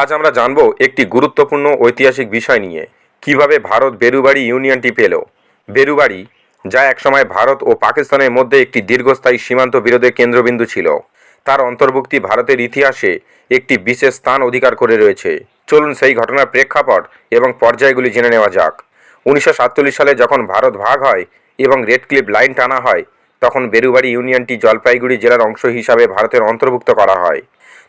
আজ আমরা জানব একটি গুরুত্বপূর্ণ ঐতিহাসিক বিষয় নিয়ে। কীভাবে ভারত বেরুবাড়ি ইউনিয়নটি পেল বেরুবাড়ি, যা একসময় ভারত ও পাকিস্তানের মধ্যে একটি দীর্ঘস্থায়ী সীমান্ত বিরোধের কেন্দ্রবিন্দু ছিল। তার অন্তর্ভুক্তি ভারতের ইতিহাসে একটি বিশেষ স্থান অধিকার করে রয়েছে। চলুন সেই ঘটনার প্রেক্ষাপট এবং পর্যায়গুলি জেনে নেওয়া যাক। উনিশশো সাতচল্লিশ সালে যখন ভারত ভাগ হয় এবং রেড ক্লিপ লাইন টানা হয়, তখন বেরুবাড়ি ইউনিয়নটি জলপাইগুড়ি জেলার অংশ হিসাবে ভারতের অন্তর্ভুক্ত করা হয়।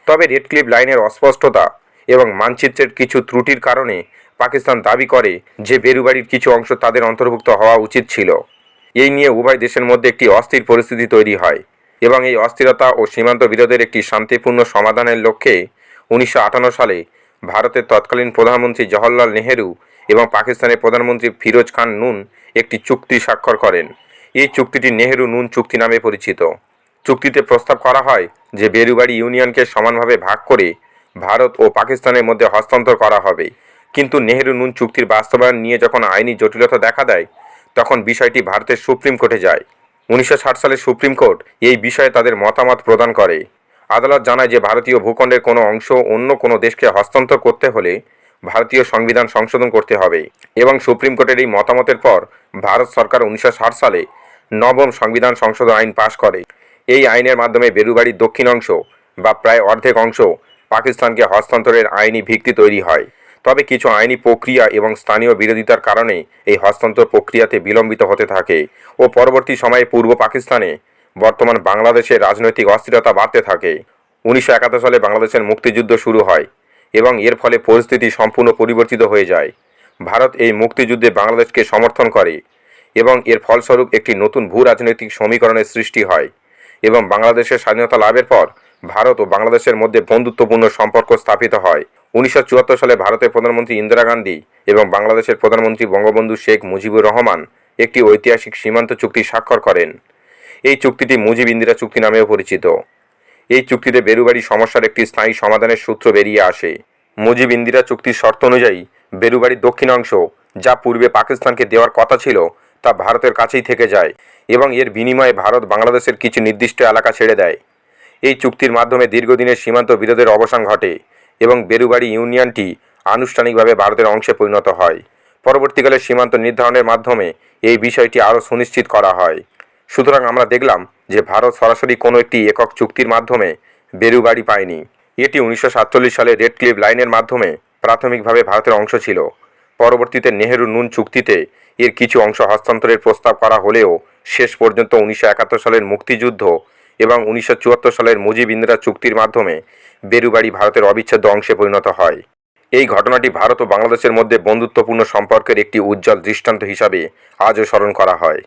তবে রেড ক্লিপ লাইনের অস্পষ্টতা এবং মানচিত্রের কিছু ত্রুটির কারণে পাকিস্তান দাবি করে যে বেরুবাড়ির কিছু অংশ তাদের অন্তর্ভুক্ত হওয়া উচিত ছিল। এই নিয়ে উভয় দেশের মধ্যে একটি অস্থির পরিস্থিতি তৈরি হয় এবং এই অস্থিরতা ও সীমান্ত বিরোধের একটি শান্তিপূর্ণ সমাধানের লক্ষ্যে উনিশশো আটান্ন সালে ভারতের তৎকালীন প্রধানমন্ত্রী জওহরলাল নেহেরু এবং পাকিস্তানের প্রধানমন্ত্রী ফিরোজ খান নুন একটি চুক্তি স্বাক্ষর করেন। এই চুক্তিটি নেহেরু নুন চুক্তি নামে পরিচিত। চুক্তিতে প্রস্তাব করা হয় যে বেরুবাড়ি ইউনিয়নকে সমানভাবে ভাগ করে ভারত ও পাকিস্তানের মধ্যে হস্তান্তর করা হবে। কিন্তু নেহেরু নুন চুক্তির বাস্তবায়ন নিয়ে যখন আইনি জটিলতা দেখা দেয়, তখন বিষয়টি ভারতের সুপ্রিম কোর্টে যায়। উনিশশো ষাট সালে সুপ্রিম কোর্ট এই বিষয়ে তাদের মতামত প্রদান করে। আদালত জানায় যে ভারতীয় ভূখণ্ডের কোনো অংশ অন্য কোনো দেশকে হস্তান্তর করতে হলে ভারতীয় সংবিধান সংশোধন করতে হবে এবং সুপ্রিম কোর্টের এই মতামতের পর ভারত সরকার উনিশশো ষাট সালে নবম সংবিধান সংশোধন আইন পাশ করে। এই আইনের মাধ্যমে বেরুবাড়ির দক্ষিণ অংশ বা প্রায় অর্ধেক অংশ পাকিস্তানকে হস্তান্তরের আইনি ভিত্তি তৈরি হয়। তবে কিছু আইনি প্রক্রিয়া এবং স্থানীয় বিরোধিতার কারণে এই হস্তান্তর প্রক্রিয়াতে বিলম্বিত হতে থাকে ও পরবর্তী সময়ে পূর্ব পাকিস্তানে বর্তমান বাংলাদেশের রাজনৈতিক অস্থিরতা বাড়তে থাকে। উনিশশো একাত্তর সালে বাংলাদেশের মুক্তিযুদ্ধ শুরু হয় এবং এর ফলে পরিস্থিতি সম্পূর্ণ পরিবর্তিত হয়ে যায়। ভারত এই মুক্তিযুদ্ধে বাংলাদেশকে সমর্থন করে এবং এর ফলস্বরূপ একটি নতুন ভূ রাজনৈতিক সমীকরণের সৃষ্টি হয় এবং বাংলাদেশের স্বাধীনতা লাভের পর ভারত ও বাংলাদেশের মধ্যে বন্ধুত্বপূর্ণ সম্পর্ক স্থাপিত হয়। উনিশশো চুয়াত্তর সালে ভারতের প্রধানমন্ত্রী ইন্দিরা গান্ধী এবং বাংলাদেশের প্রধানমন্ত্রী বঙ্গবন্ধু শেখ মুজিবুর রহমান একটি ঐতিহাসিক সীমান্ত চুক্তি স্বাক্ষর করেন। এই চুক্তিটি মুজিব ইন্দিরা চুক্তি নামেও পরিচিত। এই চুক্তিতে বেরুবাড়ি সমস্যার একটি স্থায়ী সমাধানের সূত্র বেরিয়ে আসে। মুজিব ইন্দিরা চুক্তির শর্ত অনুযায়ী বেরুবাড়ির দক্ষিণাংশ, যা পূর্বে পাকিস্তানকে দেওয়ার কথা ছিল, তা ভারতের কাছেই থেকে যায় এবং এর বিনিময়ে ভারত বাংলাদেশের কিছু নির্দিষ্ট এলাকা ছেড়ে দেয়। এই চুক্তির মাধ্যমে দীর্ঘদিনের সীমান্ত বিরোধের অবসান ঘটে এবং বেরুবাড়ি ইউনিয়নটি আনুষ্ঠানিকভাবে ভারতের অংশে পরিণত হয়। পরবর্তীকালে সীমান্ত নির্ধারণের মাধ্যমে এই বিষয়টি আরও সুনিশ্চিত করা হয়। সুতরাং আমরা দেখলাম যে ভারত সরাসরি কোনো একটি একক চুক্তির মাধ্যমে বেরুবাড়ি পায়নি। এটি উনিশশো সাতচল্লিশ সালে রেড ক্লিপ লাইনের মাধ্যমে প্রাথমিকভাবে ভারতের অংশ ছিল। পরবর্তীতে নেহেরু নুন চুক্তিতে এর কিছু অংশ হস্তান্তরের প্রস্তাব করা হলেও শেষ পর্যন্ত উনিশশো একাত্তর সালের মুক্তিযুদ্ধ এবং উনিশশো চুয়াত্তর সালের মুজিব ইন্দিরা চুক্তির মাধ্যমে বেরুবাড়ি ভারতের অবিচ্ছেদ্য অংশে পরিণত হয়। এই ঘটনাটি ভারত ও বাংলাদেশের মধ্যে বন্ধুত্বপূর্ণ সম্পর্কের একটি উজ্জ্বল দৃষ্টান্ত হিসাবে আজও স্মরণ করা হয়।